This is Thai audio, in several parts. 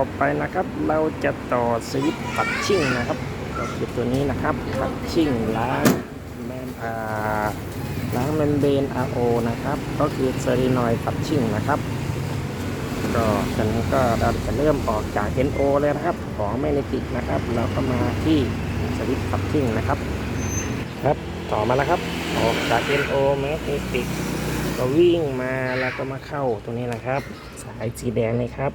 ต่อไปนะครับเราจะต่อสวิตช์ปัดชิ่งนะครับก็คือตัวนี้นะครับปัดชิ่งล้างแมนอ่าล้างเมมเบรน RO นะครับ ก็คือเซรีนอยปัดชิ่งนะครับก็ตอนนี้ก็เราจะเริ่มออกจาก NO เลยนะครับของแมกเนติกนะครับ เราก็มาที่สวิตช์ปัดชิ่งนะครับ ครับต่อมาแล้วครับ ออกจาก NO แมกเนติกก็วิ่งมาแล้วก็มาเข้าตรงนี้นะครับ สายสีแดงนี่ครับ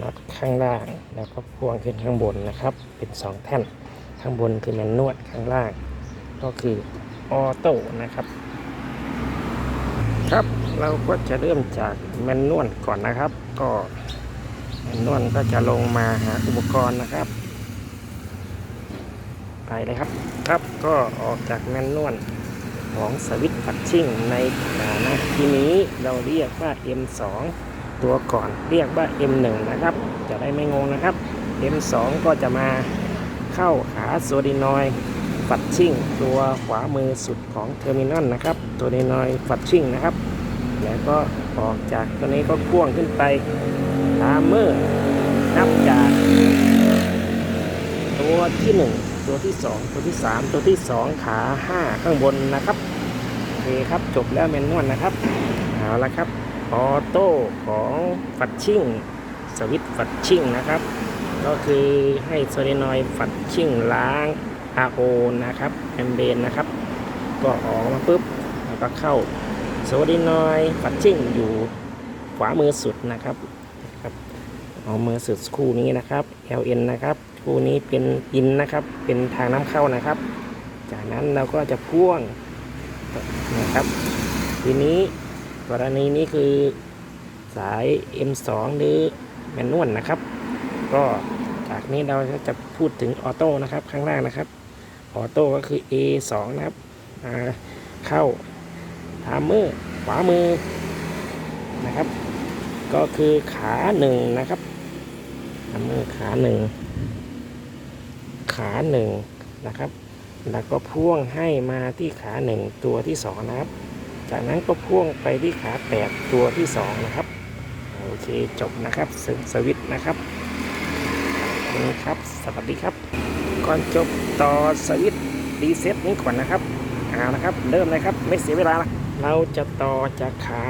น็อตข้างล่างแล้วก็พ่วงขึ้นข้างบนนะครับ เป็น 2 แท่นข้างบนคือแมนนวดข้างล่าง ก็คือออโต้นะครับ ครับเราก็จะเริ่มจากแมนนวลก่อนนะครับ ก็แมนนวลก็จะลงมาหาอุปกรณ์นะครับ ไปเลยครับครับก็ออกจากแมนนวลของสวิตช์ปัดชิ่งในฐานะที่นี้เราเรียกว่า M2 ตัวก่อนเรียกว่า M1 นะครับ จะได้ไม่งงนะครับ M2 ก็จะมาเข้าขาโซดินอยฟัดชิ่ง ตัวขวามือสุดของเทอร์มินอลนะครับตัวดินอยฟัดชิ่งนะครับ แล้วก็ออกจากตัวนี้ก็พ่วงขึ้นไปตามเมอร์นับจากตัวที่ 1 ตัวที่ 2 ตัวที่ 3 ตัวที่ 2 ขา 5 ข้างบนนะครับโอเคครับจบแล้วเมนนวลนะครับเอาละครับ ออโต้ของฟัดชิ่งสวิตฟัดชิ่งนะครับ ก็คือให้โซเลนอยฟัดชิ่งล้าง RO นะครับแอมเบนนะครับ ก็ออกมาปุ๊บแล้วก็เข้าโซเลนอยฟัดชิ่งอยู่ขวามือสุดนะครับครับเอามือสุดคู่นี้นะครับ LN นะครับคู่นี้เป็นอินนะครับ เป็นทางน้ำเข้านะครับ จากนั้นเราก็จะพ่วงนะครับ ทีนี้ กรณีนี้คือสาย M2 หรือแมนนวลนะครับ ก็จากนี้เราจะพูดถึงออโต้นะครับข้างล่างนะครับออโต้ก็คือ A2 นะครับอ่าเข้าทามเมอร์ขวามือนะครับ ก็คือขาหนึ่งนะครับทามเมอร์ขาหนึ่งขาหนึ่งนะครับ แล้วก็พ่วงให้มาที่ขาหนึ่งตัวที่สองนะครับ จากนั้นก็พ่วงไปที่ขาแปดตัวที่สองนะครับโอเคจบนะครับสสวิตช์นะครับขอบคุณครับสวัสดีครับ ก่อนจบต่อสวิตช์รีเซ็ตนี้ก่อนนะครับเอานะครับ เริ่มเลยครับไม่เสียเวลานะเราจะต่อจากขา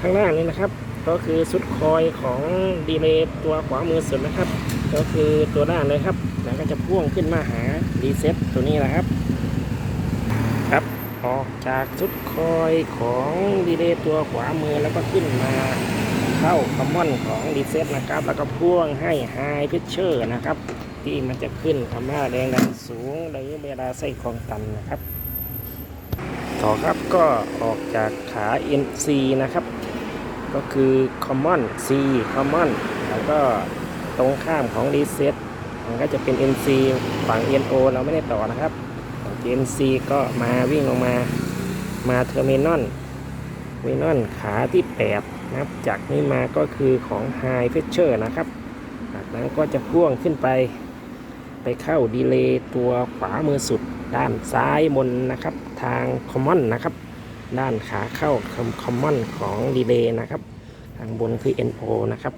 ข้างล่างนี้นะครับ ก็คือสุดคอยของดีเลย์ตัวขวามือสุดนะครับ ก็คือตัวด้านเลยครับ แล้วก็จะพ่วงขึ้นมาหารีเซ็ตตัวนี้แหละครับ ออกจากชุดคอยของดีเลย์ตัวขวามือแล้วก็ขึ้นมาเข้าคอมมอนของดีเซตนะครับ แล้วก็พ่วงให้ไฮพิเชอร์นะครับ ที่มันจะขึ้นคำว่าแรงดันสูงหรือเวลาไส้ของตันนะครับ ต่อครับก็ออกจากขา NC นะครับ ก็คือ Common C Common แล้วก็ตรงข้ามของ Reset มันก็จะเป็น NC ฝั่ง NO เราไม่ได้ต่อนะครับ ของ NC ก็มาวิ่งลงมา มาเทอร์มินอลเมนอลขาที่ 8 นะครับ จากนี้มาก็คือของ High Pressure นะครับ จากนั้นก็จะพ่วงขึ้นไป ไปเข้าดีเลย์ตัวขวามือสุด ด้านซ้ายบนนะครับ ทาง Common นะครับ ด้านขาเข้า Common ของดีเลย์นะครับ ทางบนคือ NO นะครับ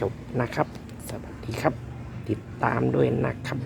จบนะครับ สวัสดีครับ ติดตามด้วยนะครับ